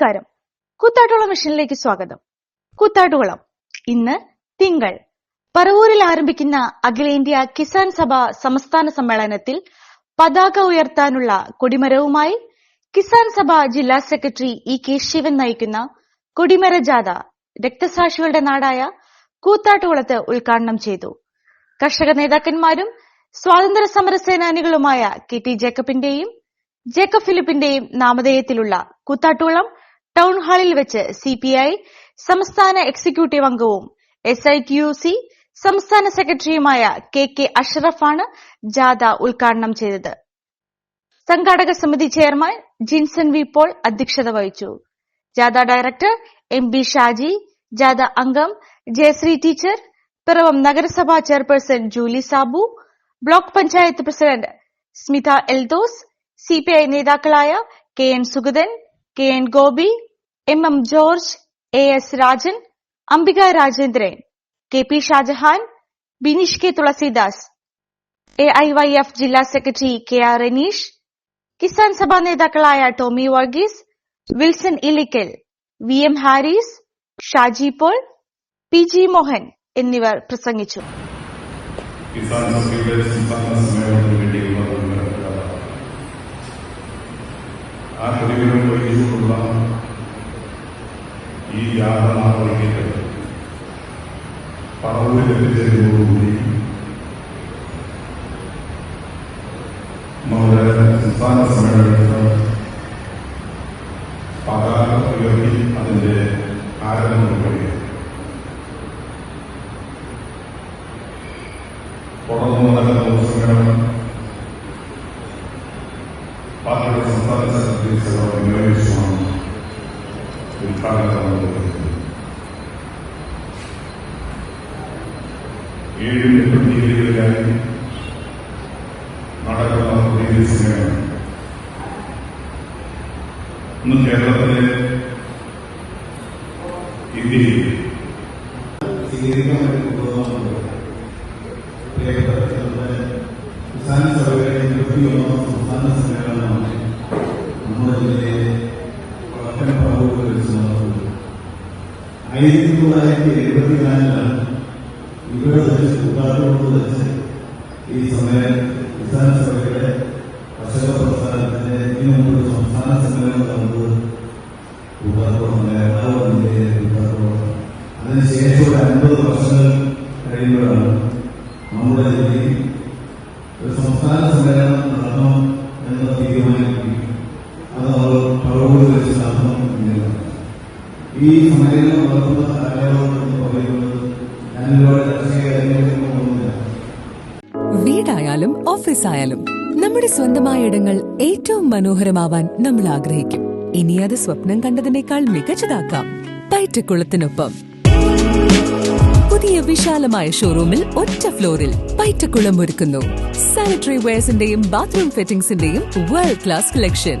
നമസ്കാരം. കൂത്താട്ടുകുളം മിഷനിലേക്ക് സ്വാഗതം. കൂത്താട്ടുകുളം ഇന്ന് തിങ്കൾ. പറവൂരിൽ ആരംഭിക്കുന്ന അഖിലേന്ത്യാ കിസാൻ സഭ സംസ്ഥാന സമ്മേളനത്തിൽ പതാക ഉയർത്താനുള്ള കൊടിമരവുമായി കിസാൻ സഭ ജില്ലാ സെക്രട്ടറി ഇ കെ ശിവൻ നയിക്കുന്ന കൊടിമര ജാഥ രക്തസാക്ഷികളുടെ നാടായ കൂത്താട്ടുകുളത്ത് ഉദ്ഘാടനം ചെയ്തു. കർഷക നേതാക്കന്മാരും സ്വാതന്ത്ര്യ സമര സേനാനികളുമായ കെ ടി ജേക്കബിന്റെയും ജേക്കബ് ഫിലിപ്പിന്റെയും നാമധേയത്തിലുള്ള കൂത്താട്ടുകുളം ടൗൺ ഹാളിൽ വെച്ച് സിപിഐ സംസ്ഥാന എക്സിക്യൂട്ടീവ് അംഗവും എസ് ഐ സി സംസ്ഥാന സെക്രട്ടറിയുമായ കെ കെ അഷ്റഫാണ് ജാഥ ഉദ്ഘാടനം ചെയ്തത്. സംഘാടക സമിതി ചെയർമാൻ ജിൻസൺ വി പോൾ അധ്യക്ഷത വഹിച്ചു. ജാഥ ഡയറക്ടർ എം ബി ഷാജി ജാഥ അംഗം ജയശ്രീ ടീച്ചർ പിറവം നഗരസഭാ chairperson Julie Sabu block panchayat president Smitha Eldhose CPI നേതാക്കളായ K N Sugathan K N Gopi M M George A S Rajan Ambika Rajendran K P Shajahan Bineesh K Thulasidas A I Y F ജില്ലാ secretary K R Raneesh Kisan Sabha നേതാക്കളായ Tomy Varghese Wilson Elikkal V M Haris Shaji Paul P G Mohan എന്നിവർ പ്രസംഗിച്ചു. ആ കൊടിമരം വഹിച്ചുകൊണ്ടുള്ള ഈ യാത്ര വൈകിട്ട് പറവൂരിൽ എത്തിച്ചേരുന്നതോടുകൂടി നമ്മുടെ സംസ്ഥാന സമ്മേളനത്തിന് പതാക ഉയർത്തി അതിന്റെ ആരംഭം കഴിയും തുടർന്ന് നടക്കുന്ന പൊതുസമ്മേളനം പാർട്ടിയുടെ സംസ്ഥാന സെക്രട്ടറി സഭ വിനിയോഗിച്ചുമാണ് ഉദ്ഘാടനം ഏഴ് എട്ടും തീയതികളിലായി നടക്കുന്ന പ്രതിനിധി സമ്മേളനം ഇന്ന് കേരളത്തിലെ ഇന്ത്യയിൽ സംസ്ഥാന സഭയുടെ ഇരുപത്തിയൊന്നാം സംസ്ഥാന സമ്മേളനമാണ്. നമ്മുടെ ജില്ലയിലെ വടക്കൻ പറവൂരിൽ വെച്ച് നടന്നത് ആയിരത്തി തൊള്ളായിരത്തി എഴുപത്തിനാലിലാണ് ഇവിടെ വെച്ച് കൂട്ടാട്ടോട് വെച്ച് ഈ സമയം കിസാൻ സഭയുടെ കർഷക പ്രസ്ഥാനത്തിന്റെ ഇതിനു മുമ്പ് സംസ്ഥാന സമ്മേളനം നടന്നത് കൂട്ടാട്ടോളം എറണാകുളം ജില്ലയിലെ കൂട്ടാട്ടോളം അതിനുശേഷം ഒരു അൻപത് വർഷങ്ങൾ കഴിയുമ്പോഴാണ് നമ്മുടെ ജില്ലയിൽ ഈ രാഷ്ട്രീയ കാര്യങ്ങളിലൊന്നും വീടായാലും ഓഫീസായാലും നമ്മുടെ സ്വന്തമായ ഇടങ്ങൾ ഏറ്റവും മനോഹരമാവാൻ നമ്മൾ ആഗ്രഹിക്കും. ഇനി അത് സ്വപ്നം കണ്ടതിനേക്കാൾ മികച്ചതാക്കാം പയറ്റക്കുളത്തിനൊപ്പം പുതിയ വിശാലമായ ഷോറൂമിൽ ഒറ്റ ഫ്ലോറിൽ പയറ്റക്കുളം ഒരുക്കുന്നു. സാനിറ്ററി വെയർസിന്റെയും ബാത്റൂം ഫിറ്റിംഗ്സിന്റെയും വേൾഡ് ക്ലാസ് കളക്ഷൻ